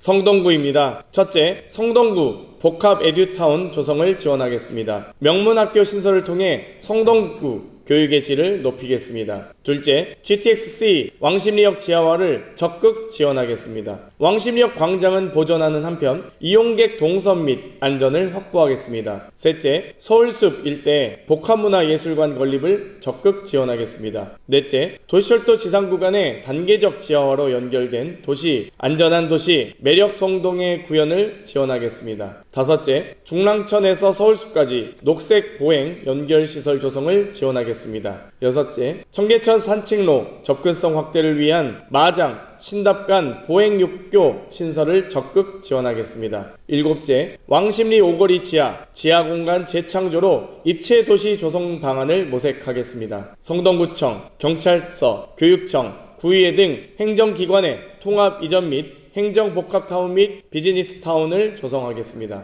성동구입니다. 첫째, 성동구 복합 에듀타운 조성을 지원하겠습니다. 명문학교 신설을 통해 성동구 교육의 질을 높이겠습니다. 둘째, GTX-C 왕십리역 지하화를 적극 지원하겠습니다. 왕십리역 광장은 보존하는 한편 이용객 동선 및 안전을 확보하겠습니다. 셋째, 서울숲 일대 복합문화예술관 건립을 적극 지원하겠습니다. 넷째, 도시철도 지상 구간의 단계적 지하화로 연결된 도시, 안전한 도시, 매력 성동의 구현을 지원하겠습니다. 다섯째, 중랑천에서 서울숲까지 녹색 보행 연결 시설 조성을 지원하겠습니다. 여섯째, 청계천 산책로 접근성 확대를 위한 마장, 신답간 보행 육교 신설을 적극 지원하겠습니다. 일곱째, 왕십리 오거리 지하, 지하 공간 재창조로 입체 도시 조성 방안을 모색하겠습니다. 성동구청, 경찰서, 교육청, 구의회 등 행정기관의 통합 이전 및 행정복합타운 및 비즈니스타운을 조성하겠습니다.